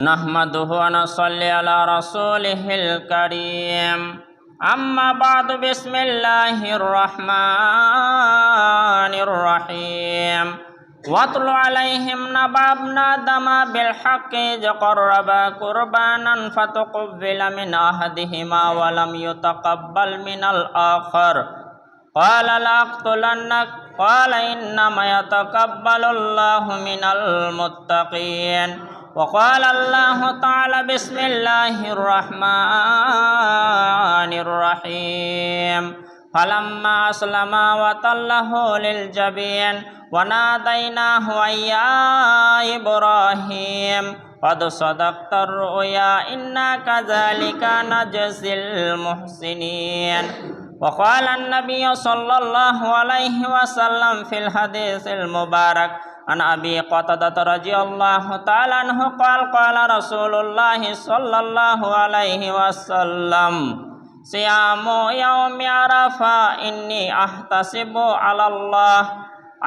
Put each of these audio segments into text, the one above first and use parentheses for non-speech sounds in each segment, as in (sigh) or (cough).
نحمده ونصلي على رسوله الكريم أما بعد بسم الله الرحمن الرحيم واتل عليهم نبأ ابن آدم بالحق إذ قربا قربانا فتقبل من أحدهما ولم يتقبل من الآخر قال لأقتلنك قال إنما يتقبل الله من المتقين وقال الله تعالى بسم الله الرحمن الرحيم فلما أسلم وتله للجبين وناديناه أن يا إبراهيم قد صدقت الرؤيا إنا كذلك نجزي المحسنين وقال النبي صلى الله عليه وسلم في الحديث المبارك عن أبي قتادة رضي الله تعالى عنه قال قال رسول الله صلى الله عليه وسلم صيام يوم عرفة إني أحتسب على الله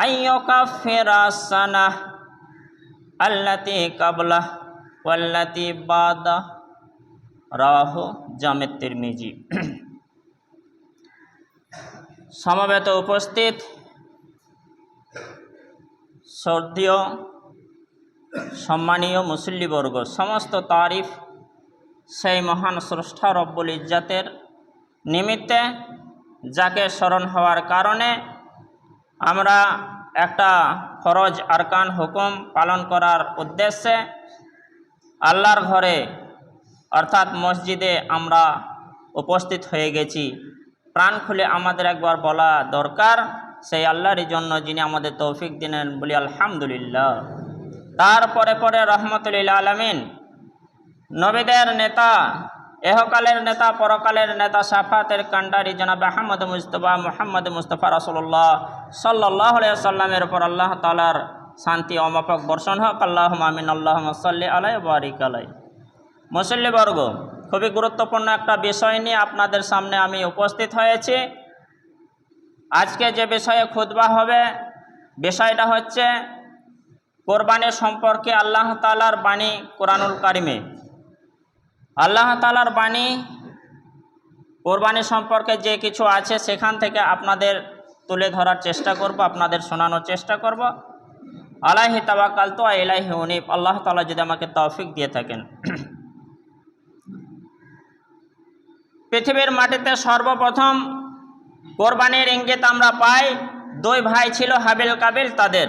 أن يكفر السنة التي قبله والتي بعده রাহ জামেদ তিরমিজি সমবেত উপস্থিত শ্রদ্ধীয়, সম্মানীয় মুসল্লিবর্গ, সমস্ত তারিফ সেই মহান স্রষ্টা রব্বুল ইজ্জাতের নিমিত্তে যাকে স্মরণ হওয়ার কারণে আমরা একটা ফরজ আরকান হুকুম পালন করার উদ্দেশ্যে আল্লাহর ঘরে, অর্থাৎ মসজিদে আমরা উপস্থিত হয়ে গেছি। প্রাণ খুলে আমাদের একবার বলা দরকার সেই আল্লাহর জন্য যিনি আমাদের তৌফিক দিলেন, বলি আলহামদুলিল্লাহ। তারপরে পরে রহমতুল্লাহ আলমিন, নবীদের নেতা, এহকালের নেতা, পরকালের নেতা, সাফাতের কান্ডারি জনাব আহমদ মুস্তফা মোহাম্মদ মুস্তফা রসল্লাহ সাল্লাহ সাল্লামের উপর আল্লাহ তালার শান্তি অমাপক বর্ষণ হোক। আল্লাহ মামিন আল্লাহ সাল্লি আলাই বারিক আলাই মুসল্লিবর্গ, খুবই গুরুত্বপূর্ণ একটা বিষয় নিয়ে আপনাদের সামনে আমি উপস্থিত হয়েছি। আজকে যে বিষয়ে খুতবা হবে, বিষয়টা হচ্ছে কোরবানির সম্পর্কে আল্লাহ তালার বাণী কোরআনুল কারিমে। আল্লাহ তালার বাণী, কোরবানি সম্পর্কে যে কিছু আছে সেখান থেকে আপনাদের তুলে ধরার চেষ্টা করব, আপনাদের শোনানোর চেষ্টা করব। আলাহি তাবাকাল তো এলাহি উনিফ আল্লাহ তালা যদি আমাকে তৌফিক দিয়ে থাকেন। পৃথিবীর মাটিতে সর্বপ্রথম কোরবানির ইঙ্গিত আমরা পাই, দুই ভাই ছিল হাবিল কাবিল তাদের।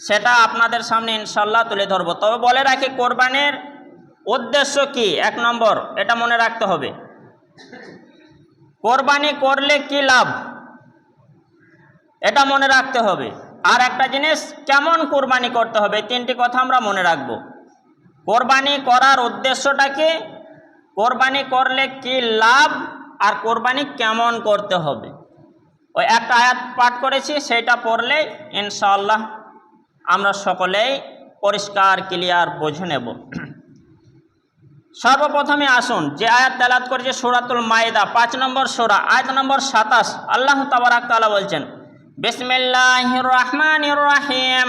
সেটা আপনাদের সামনে ইনশাল্লাহ তুলে ধরবো। তবে বলে রাখি, কোরবানির উদ্দেশ্য কি? এক নম্বর, এটা মনে রাখতে হবে। কোরবানি করলে কি লাভ? এটা মনে রাখতে হবে। আর একটা জিনিস, কেমন কোরবানি করতে হবে? তিনটি কথা আমরা মনে রাখব। কোরবানি করার উদ্দেশ্যটা কি? কোরবানি করলে কি লাভ? আর কোরবানি কেমন করতে হবে? ওই একটা আয়াত পাঠ করেছি, সেটা পড়লে ইনশাআল্লাহ আমরা সকলেই পরিষ্কার, ক্লিয়ার বুঝে নেব। সর্বপ্রথমে আসুন, যে আয়াত তেলাত করেছে সুরাতুল মায়েদা পাঁচ নম্বর সোরা, আয়াত নম্বর সাতাশ। আল্লাহ তাবারাক তালা বলছেন বিসমিল্লাহ রহমান রাহিম।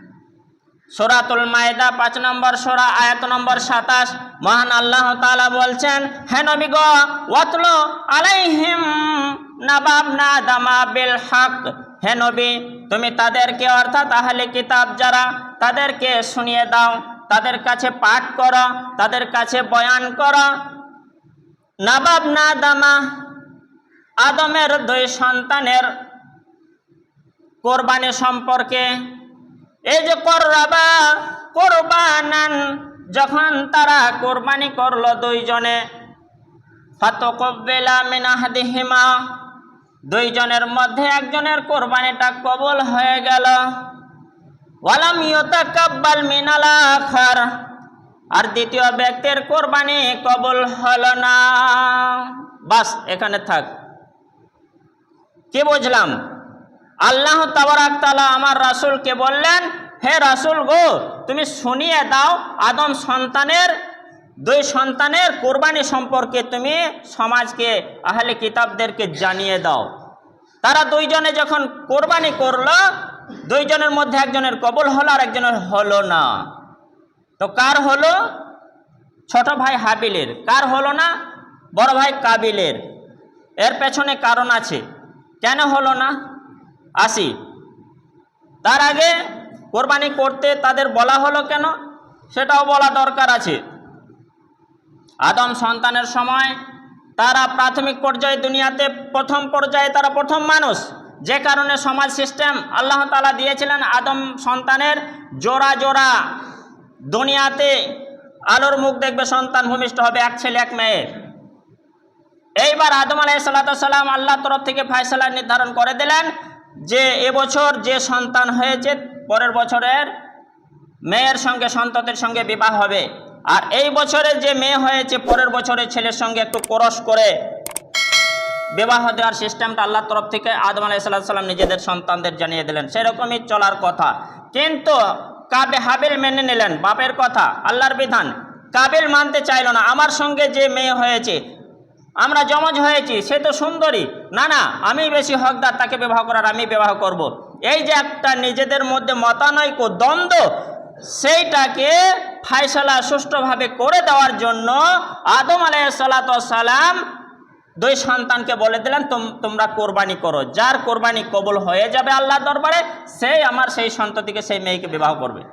সোরাতুল মায়দা পাঁচ নম্বর সোরা, আয়াত নম্বর সাতাশ। মহান আল্লাহ তালা বলছেন হ্যাঁ নবী গ, ওয়াতল আলাইহিম নাবাব না দামা বিল হক। হে নবী, তুমি তাদেরকে অর্থাৎ আহলে কিতাব যারা, তাদেরকে শুনিয়ে দাও, তাদের কাছে পাঠ করো, তাদের কাছে বয়ান করো। নাবাব না দামা আদমের দুই সন্তানের কোরবানি সম্পর্কে এই যে কররাবা কোরবানান, যখন তারা কোরবানি করল দুইজনে, ফাতকব্বেলা মিনাহাদিহিমা দুইজনের মধ্যে একজনের কোরবানিটা কবল হয়ে গেল। ওয়ালাম ইউতাকাব্বাল মিনাল আখার, আর দ্বিতীয় ব্যক্তির কোরবানি কবল হল না। বাস, এখানে থাক। কি বুঝলাম? আল্লাহ তাবারাক তালা আমার রাসূলকে বললেন, হে রাসূল গো, তুমি শুনিয়ে দাও, আদম সন্তানের, দুই সন্তানের কোরবানি সম্পর্কে তুমি সমাজকে, আহলে কিতাবদেরকে জানিয়ে দাও। তারা দুইজনে যখন কোরবানি করল, দুইজনের মধ্যে একজনের কবুল হলো আর একজনের হলো না। তো কার হলো? ছোট ভাই হাবিলের। কার হলো না? বড় ভাই কাবিলের। এর পেছনে কারণ আছে। কেন হলো না? আসি। তার আগে কোরবানি করতে তাদের বলা হলো কেন? সেটাও বলা দরকার আছে। আদম সন্তানের সময় তারা প্রাথমিক পর্যায়ে দুনিয়াতে প্রথম পর্যায়ে তারা প্রথম মানুষ। যে কারণে সমাজ সিস্টেম আল্লাহ তালা দিয়েছিলেন আদম সন্তানের জোড়া জোড়া দুনিয়াতে আলোর মুখ দেখবে সন্তান ভূমিষ্ঠ হবে, এক ছেলে, এক মেয়ে। এইবার আদম আলাইসাল্লাম আল্লাহ তরফ থেকে ফায়সালা নির্ধারণ করে দিলেন। যে এবছর যে সন্তান হয়েছে, পরের বছরের মেয়ের সঙ্গে সন্ততির সঙ্গে বিবাহ হবে। আর এই বছরে যে মেয়ে হয়েছে, পরের বছরের ছেলের সঙ্গে একটু করস করে বিবাহ দেওয়ার সিস্টেমটা আল্লাহর তরফ থেকে আদম আলাইসাল্লাম নিজেদের সন্তানদের জানিয়ে দিলেন। সেরকমই চলার কথা। কিন্তু কাবে হাবিল মেনে নিলেন, বাপের কথা, আল্লাহর বিধান। কাবিল মানতে চাইল না, আমার সঙ্গে যে মেয়ে হয়েছে আমরা জমজ হয়েছি, সে তো সুন্দরী। না না আমি বেশি হকদার, তাকে বিবাহ করার আমি বিবাহ করব। এই যে একটা নিজেদের মধ্যে মতানৈক্য, দ্বন্দ্ব, সেইটাকে ফায়সালা সুষ্ঠুভাবে করে দেওয়ার জন্য আদম আলাইসালাম দুই সন্তানকে বলে দিলেন, তোম- তোমরা কোরবানি করো। যার কোরবানি কবল হয়ে যাবে আল্লাহ দরবারে, সেই আমার সেই সন্ততিকে, সেই মেয়েকে বিবাহ করবে।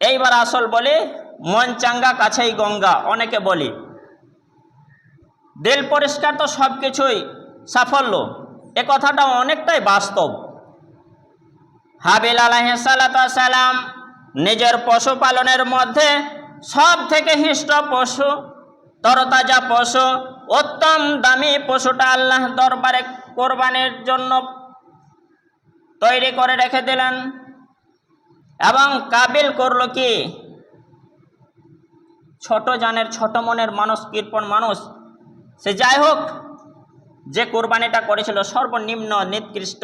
এইবার আসল বলি, মন চাঙ্গা, কাছেই গঙ্গা, অনেকে বলি দিল পরিষ্কার তো সব কিছুই সাফল্য। এ কথাটা অনেকটাই বাস্তব। হাবিল আলাইসালাম নিজের পশুপালনের মধ্যে সব থেকে হিষ্ট পশু, তরতাজা পশু, উত্তম দামি পশুটা আল্লাহ দরবারে কোরবানির জন্য তৈরি করে রেখে দিলেন এবং কাবিল করল কি? ছোট জানের, ছোট মনের মানুষ, কৃপণ মানুষ সে যাই হোক, যে কোরবানিটা করেছিল সর্বনিম্ন নিকৃষ্ট,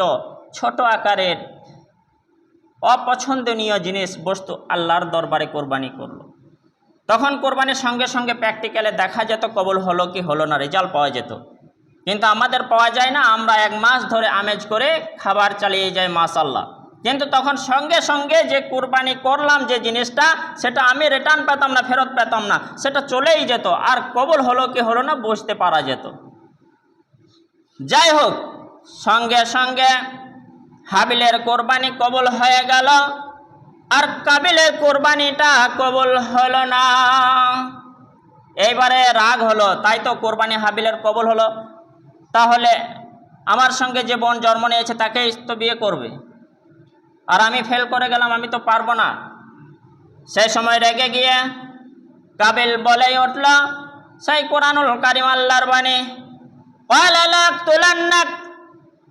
ছোট আকারের, অপছন্দনীয় জিনিস, বস্তু আল্লাহর দরবারে কোরবানি করল। তখন কোরবানির সঙ্গে সঙ্গে প্র্যাকটিক্যালে দেখা যেত, কবল হলো কি হলো না, রেজাল্ট পাওয়া যেত। কিন্তু আমাদের পাওয়া যায় না, আমরা এক মাস ধরে আমেজ করে খাবার চালিয়ে যাই মাসাল্লাহ কিন্তু তখন সঙ্গে সঙ্গে যে কোরবানি করলাম, যে জিনিসটা, সেটা আমি রিটার্ন পেতাম না, ফেরত পেতাম না, সেটা চলেই যেত। আর কবল হলো কি হলো না, বুঝতে পারা যেত। যাই হোক, সঙ্গে সঙ্গে হাবিলের কোরবানি কবল হয়ে গেল। আর কাবিলের কোরবানিটা কবল হলো না। এইবারে রাগ হলো, তাই তো কোরবানি হাবিলের কবল হলো। তাহলে আমার সঙ্গে যে বোন জন্ম নিয়েছে, তাকেই তো বিয়ে করবে। আর আমি ফেল করে গেলাম, আমি তো পারব না। সেই সময় রেগে গিয়ে কাবিল বলে উঠল, সেই কোরআনুল কারিম আল্লাহর বাণী। তুলান্নাক।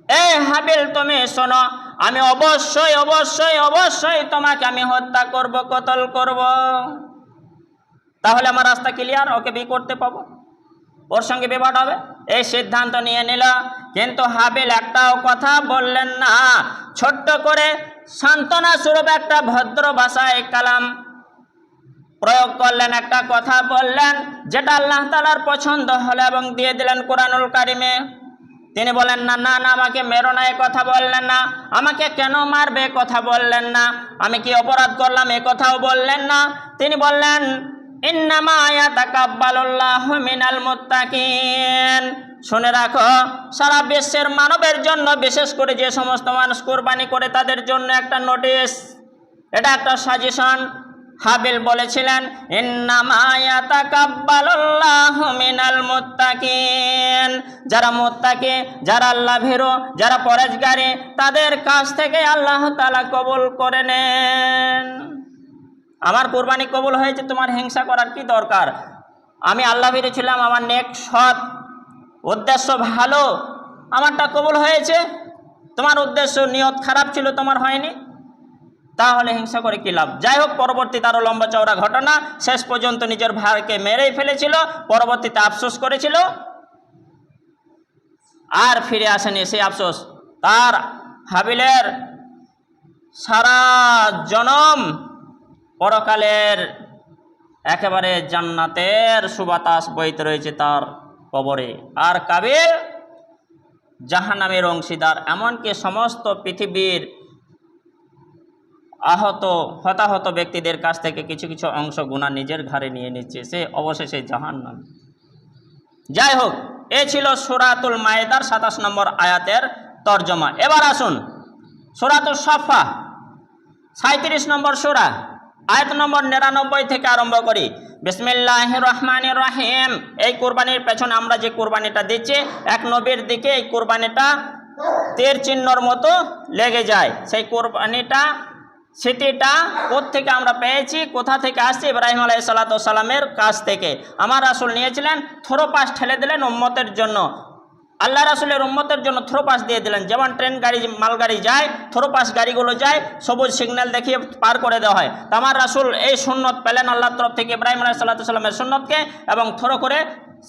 এ হাবিল, তুমি শোনো, আমি অবশ্যই অবশ্যই অবশ্যই তোমাকে আমি হত্যা করব, কতল করব। তাহলে আমার রাস্তা ক্লিয়ার ওকে বি করতে পাবো। ওর সঙ্গে বিবাদ হবে। এই সিদ্ধান্ত নিয়ে নিল, কিন্তু হাবিল একটাও কথা বললেন না। ছোট্ট করে সান্ত্বনা স্বরূপ একটা ভদ্র ভাষায় কালাম প্রয়োগ করলেন, একটা কথা বললেন, যেটা আল্লাহ তালার পছন্দ হলো এবং দিয়ে দিলেন কোরআনুল কারিমে। তিনি বলেন, না না না, আমাকে মেরো না কথা বললেন না। আমাকে কেন মারবে কথা বললেন না। আমি কি অপরাধ করলাম, এ কথাও বললেন না। তিনি বললেন, ইন্নামা ইয়াতাকাব্বালুল্লাহু মিনাল মুত্তাকিন। শুনে রাখো, সারা বিশ্বের মানবের জন্য, বিশেষ করে যে সমস্ত মানুষ কোরবানি করে তাদের জন্য একটা নোটিশ এটা একটা সাজেশন হাবিল বলেছিলেন মিনাল যারা মুত্তাকি, যারা আল্লাহ ভেরো যারা পরেজগারি তাদের কাছ থেকে আল্লাহ তালা কবুল করে নেন। আমার কোরবানি কবুল হয়েছে, তোমার হিংসা করার কি দরকার? আমি আল্লাহ ভীরু ছিলাম আমার নেক সৎ উদ্দেশ্য ভালো? আমারটা কবুল হয়েছে? তোমার উদ্দেশ্য, নিয়ত খারাপ ছিল, তোমার হয়নি? তাহলে হিংসা করে কি লাভ? যাই হোক, পরবর্তী তারও লম্বা চওড়া ঘটনা, শেষ পর্যন্ত নিজের ভাইকে মেরেই ফেলেছিল, পরবর্তীতে আফসোস করেছিল। আর ফিরে আসেনি সেই আফসোস। তার হাবিলের সারা জনম পরকালের একেবারে জান্নাতের সুবাতাস বইতে রয়েছে তার। কবরে। আর কাবিল জাহান্নামের অংশীদার, এমনকি সমস্ত পৃথিবীর আহত, হতাহত ব্যক্তিদের কাছ থেকে কিছু কিছু অংশ গুণা নিজের ঘাড়ে নিয়ে নিচ্ছে। সে অবশেষে জাহান্নাম। যাই হোক, এ ছিল সুরাতুল মায়েদার সাতাশ নম্বর আয়াতের তর্জমা। এবার আসুন সুরাতুল সাফা সাঁত্রিশ নম্বর সুরা, আয়াত নম্বর নিরানব্বই থেকে আরম্ভ করি। বিসমিল্লাহ রহমান রাহিম এই কোরবানির পেছনে আমরা যে কোরবানিটা দিচ্ছি, এক নবীর দিকে এই কোরবানিটা তীর চিহ্নর মতো লেগে যায়। সেই কোরবানিটা, স্মৃতিটা থেকে আমরা পেয়েছি, কোথা থেকে আসছে? ইব্রাহিম আলাই সালাতামের কাছ থেকে। আমার আসল নিয়েছিলেন, থ্রো পাস ঠেলে দিলেন উম্মতের জন্য। আল্লাহ রাসুলের উম্মতের জন্য থ্রো পাস দিয়ে দিলেন। যেমন ট্রেন গাড়ি, মালগাড়ি যায় থ্রো পাস গাড়িগুলো যায়, সবুজ সিগন্যাল দেখিয়ে পার করে দেওয়া হয়। তো আমার রাসুল এই সুন্নত পেলেন আল্লাহর তরফ থেকে ইব্রাহিম আলাই সাল্লাতামের সুন্নতকে এবং থ্রো করে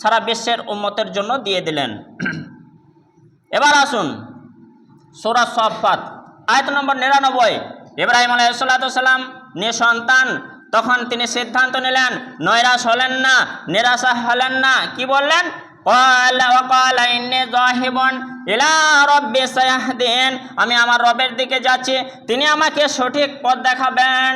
সারা বিশ্বের উম্মতের জন্য দিয়ে দিলেন। (clears throat) এবার আসুন সোরা সফাত আয়ত নম্বর নিরানব্বই। ইব্রাহিম আলাইসাল্লাম নিঃসন্তান, তখন তিনি সিদ্ধান্ত নিলেন, নৈরাশ হলেন না, নিরাশা হলেন না। কি বললেন? قال وقال إني ذاهب إلى ربي سيهدين আমি আমার রবের দিকে যাচ্ছি তিনি আমাকে সঠিক পথ দেখাবেন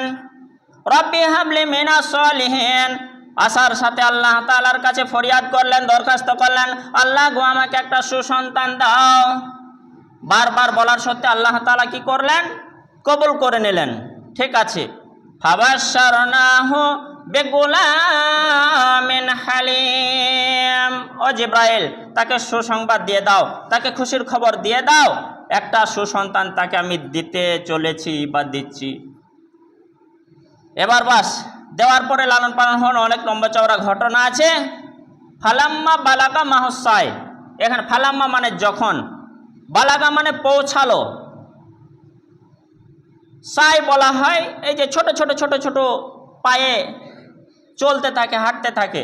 রব্বি হাবলি মিনা সলিহীন আসার সাথে আল্লাহ তাআলার কাছে ফরিয়াদ করলেন দরখাস্ত করলেন আল্লাহ গো আমাকে একটা সুসন্তান দাও বারবার বলার সত্ত্বে আল্লাহ তাআলা কি করলেন কবুল করে নিলেন ঠিক আছে ফাবাশারনাহু বেগুলামিন হালিম। ও জিব্রাইল, তাকে সুসংবাদ দিয়ে দাও, তাকে খুশির খবর দিয়ে দাও, একটা সুসন্তান তাকে আমি দিতে চলেছি বা দিচ্ছি। এবার বাস, দেওয়ার পরে লালন পালন হন অনেক লম্বা চওড়া ঘটনা আছে। ফালাম্মা বালাকা মাহসায় এখানে ফালাম্মা মানে যখন, বালাগা মানে পৌঁছালো। সাই বলা হয়, এই যে ছোট ছোট ছোট ছোট পায়ে চলতে থাকে, হাঁটতে থাকে,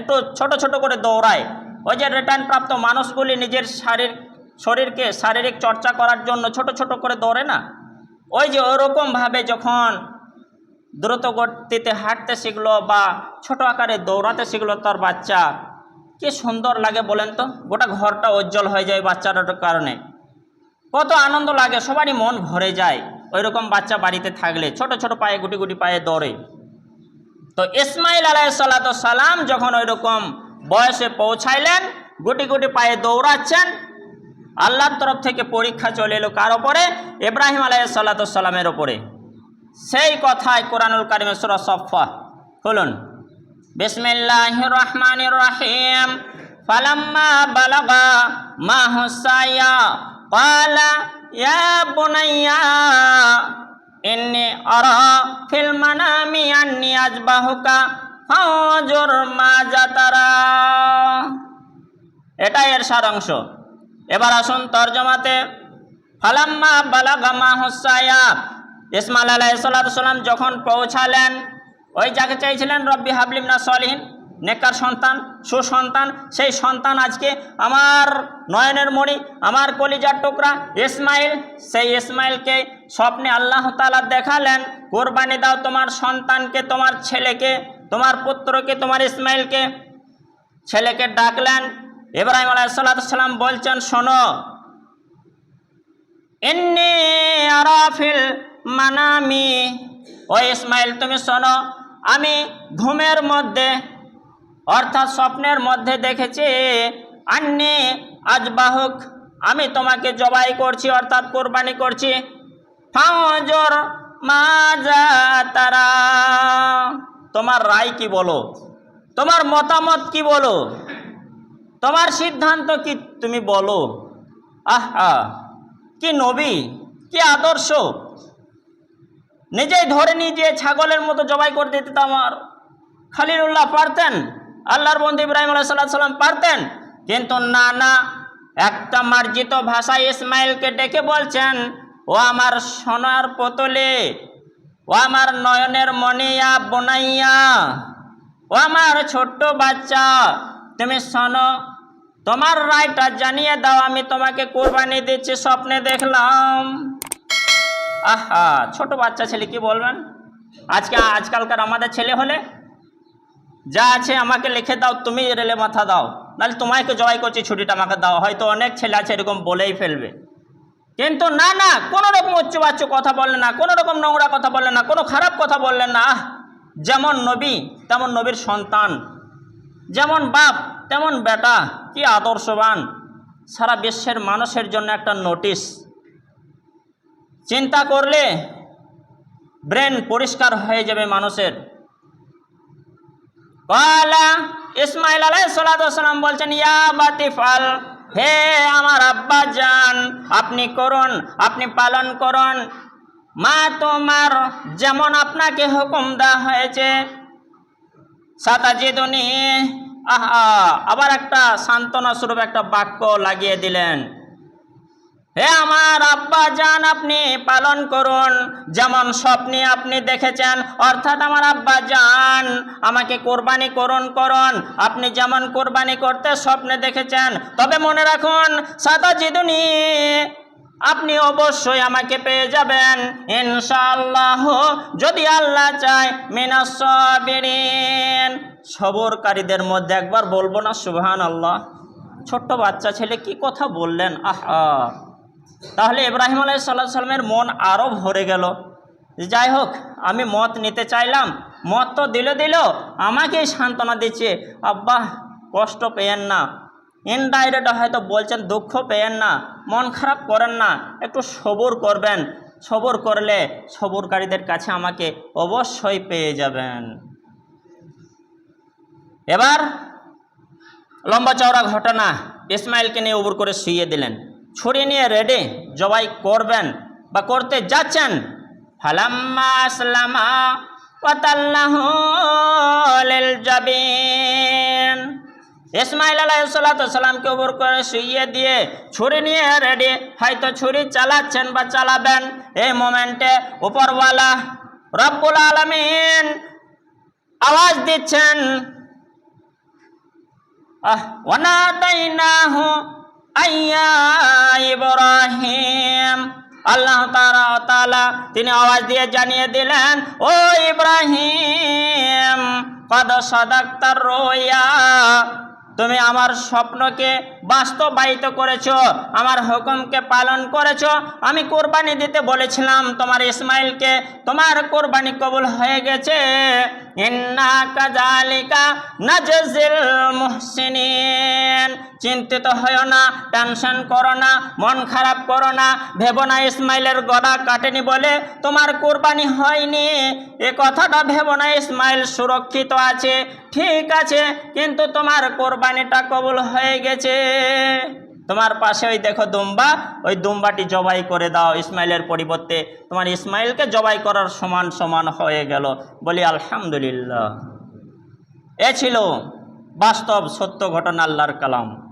একটু ছোট ছোট করে দৌড়ায়। ওই যে রিটার্ন প্রাপ্ত মানুষগুলি নিজের শারীর, শরীরকে শারীরিক চর্চা করার জন্য ছোট ছোট করে দৌড়ে না? ওই যে ওরকমভাবে যখন দ্রুত গতিতে হাঁটতে শিখলো বা ছোট আকারে দৌড়াতে শিখলো তার বাচ্চা, কি সুন্দর লাগে বলেন তো? গোটা ঘরটা উজ্জ্বল হয়ে যায় বাচ্চাটার কারণে। কত আনন্দ লাগে, সবারই মন ভরে যায়। ওই রকম বাচ্চা বাড়িতে থাকলে, ছোট ছোট পায়ে, গুটি গুটি পায়ে দৌড়ে। তো ইসমাইল আলাই সালাম যখন ওই রকম বয়সে পৌঁছাইলেন গুটি গুটি পায়ে দৌড়াচ্ছেন আল্লাহর তরফ থেকে পরীক্ষা চলে এলো কার ওপরে ইব্রাহিম আলাই সালামের ওপরে সেই কথায় কোরআনুল কারিমেশ্বর সফা খুলুন বিসমিল্লাহ রহমান রহিম ফালাম্মা বালাগা মা হুসাইয়া قال يا بني ইন্নি অরহ ফিল মানামি আন্নি আজবাহুকা ফজর মাজা তারা এটাই এর সারাংশ। এবার আসুন তর্জমাতে। ফালাম্মা বালাগামা হুসায়াব ইসমাল আলাহ সাল্লাম যখন পৌঁছালেন, ওই যাকে চাইছিলেন রব্বি হাবলিমনা সলিন নেকার সন্তান, সুসন্তান, সেই সন্তান আজকে আমার নয়নের মণি, আমার কলিজার টুকরা ইসমাইল, সেই ইসমাইলকে স্বপ্নে আল্লাহ তালা দেখালেন, কোরবানি দাও তোমার সন্তানকে, তোমার ছেলেকে, তোমার পুত্রকে, তোমার ইসমাইলকে। ছেলেকে ডাকলেন, ইব্রাহিম আলাইসাল্লাম বলছেন, শোনো এন্নি আরাফিল মানামি। ও ইসমাইল, তুমি শোনো, আমি ঘুমের মধ্যে অর্থাৎ স্বপ্নের মধ্যে দেখেছি, আন্নি, আজ বাহুক, আমি তোমাকে জবাই করছি, অর্থাৎ কোরবানি করছি। ফাঁজর মাজা তারা। তোমার রায় কি বলো? তোমার মতামত কি বলো? তোমার সিদ্ধান্ত কি তুমি বলো? আহা, কি নবী, কি আদর্শ। নিজেই ধরে নিয়ে ছাগলের মতো জবাই করে দিতে আমার। খালিলুল্লাহ পারতেন? আল্লাহর বন্ধু ইব্রাহিম আলাইসাল্লাহ সাল্লাম পারতেন, কিন্তু না না, একটা মার্জিত ভাষায় ইসমাইলকে ডেকে বলছেন, ও আমার সোনার পোতলে, ও আমার নয়নের মনিয়া বনাইয়া, ও আমার ছোট্ট বাচ্চা, তুমি শোনো, তোমার রায়টা জানিয়ে দাও, আমি তোমাকে কোরবানি দিচ্ছি, স্বপ্নে দেখলাম। আহা, ছোট বাচ্চা ছেলে কি বলবেন? আজকে, আজকালকার আমাদের ছেলে হলে যা আছে আমাকে লিখে দাও, তুমি রেলে মাথা দাও। নাহলে তোমাকে জবাই করছি, ছুটিটা আমাকে দাও। হয়তো অনেক ছেলে আছে এরকম বলেই ফেলবে। কিন্তু না না, কোনো রকম উচ্চবাচ্য কথা বললেন না, কোনো রকম নোংরা কথা বললেন না, কোনো খারাপ কথা বললেন না। যেমন নবী, তেমন নবীর সন্তান। যেমন বাপ, তেমন বেটা, কি আদর্শবান। সারা বিশ্বের মানুষের জন্য একটা নোটিশ। চিন্তা করলে ব্রেন পরিষ্কার হয়ে যাবে মানুষের। কালা ইসমাইল আলাইসালাম বলছেন, ইয়া বাতিফাল, হে আমার আব্বা যান আপনি করুন, আপনি পালন করুন। মা তোমার যেমন আপনাকে হুকুম দেওয়া হয়েছে সাতাজিদুনি আহা, আবার একটা সান্ত্বনা স্বরূপ একটা বাক্য লাগিয়ে দিলেন। হে আমার আব্বা যান আপনি পালন করুন। যেমন স্বপ্নে আপনি দেখেছেন, অর্থাৎ আমার আব্বা যান আমাকে কোরবানি করুন করুন। আপনি যেমন কোরবানি করতে স্বপ্নে দেখেছেন, তবে মনে রাখুন, সাদা জিদুনি, আপনি অবশ্যই আমাকে পেয়ে যাবেন। ইনশাআল্লাহ, যদি আল্লাহ চায় মিনাসবিরিন সবরকারীদের মধ্যে একবার বলব না সুবহান আল্লাহ ছোট্ট বাচ্চা ছেলে কি কথা বললেন? আহা। তাহলে ইব্রাহিম আলাই সাল্লাহ সাল্লামের মন আরও ভরে গেল। যাই হোক, আমি মত নিতে চাইলাম। মত তো দিল দিল, আমাকেই সান্ত্বনা দিচ্ছে। আব্বা, কষ্ট পেয়েন না। ইনডাইরেক্ট হয়তো বলছেন, দুঃখ পেয়েন না, মন খারাপ করেন না, একটু সবর করবেন। সবর করলে সবরকারীদের কাছে আমাকে অবশ্যই পেয়ে যাবেন। এবার লম্বা চওড়া ঘটনা ইসমাইলকে নিয়ে উবুর করে শুইয়ে দিলেন। ছড়িয়ে নিয়ে রেডি জবাই করবেন বা করতে যাচ্ছেন। ফালাম্মা আসলামা জাবিন। ইসমাইল আলাইসাল্লামকে উপর করে শুইয়ে দিয়ে ছুরি নিয়ে রেডি হয়তো ছুরি চালাচ্ছেন বা চালাবেন। এই মোমেন্টে উপরওয়ালা রব্বুল আলমিন আওয়াজ দিচ্ছেন। আহ ওয়ানাদাইনাহু আইয়া ইব্রাহিম। আল্লাহ তালা তিনি আওয়াজ দিয়ে জানিয়ে দিলেন ও ইব্রাহিম কদ সদাক্তার রোয়া তুমি আমার স্বপ্নকে বাস্তবায়িত করেছ, আমার হুকুমকে পালন করেছ। আমি কোরবানি দিতে বলেছিলাম, তোমার ইসমাইলকে, তোমার কোরবানি কবুল হয়ে গেছে। ইন্না কাজালিকা নাজজিল মুহসিনিন। চিন্তিত হয় না, টেনশন করো না, মন খারাপ করো না। ভেবো না ইসমাইলের গলা কাটেনি বলে তোমার কোরবানি হয়নি। এ কথাটা ভেবো না, ইসমাইল সুরক্ষিত আছে, ঠিক আছে, কিন্তু তোমার কোরবানিটা কবুল হয়ে গেছে। তোমার পাশে ওই দেখো দুম্বা, ওই দুম্বাটি জবাই করে দাও। ইসমাইলের পরিবর্তে তোমার ইসমাইলকে জবাই করার সমান সমান হয়ে গেল। বলি, আলহামদুলিল্লাহ। এ ছিল বাস্তব সত্য ঘটনা আল্লাহর কালাম।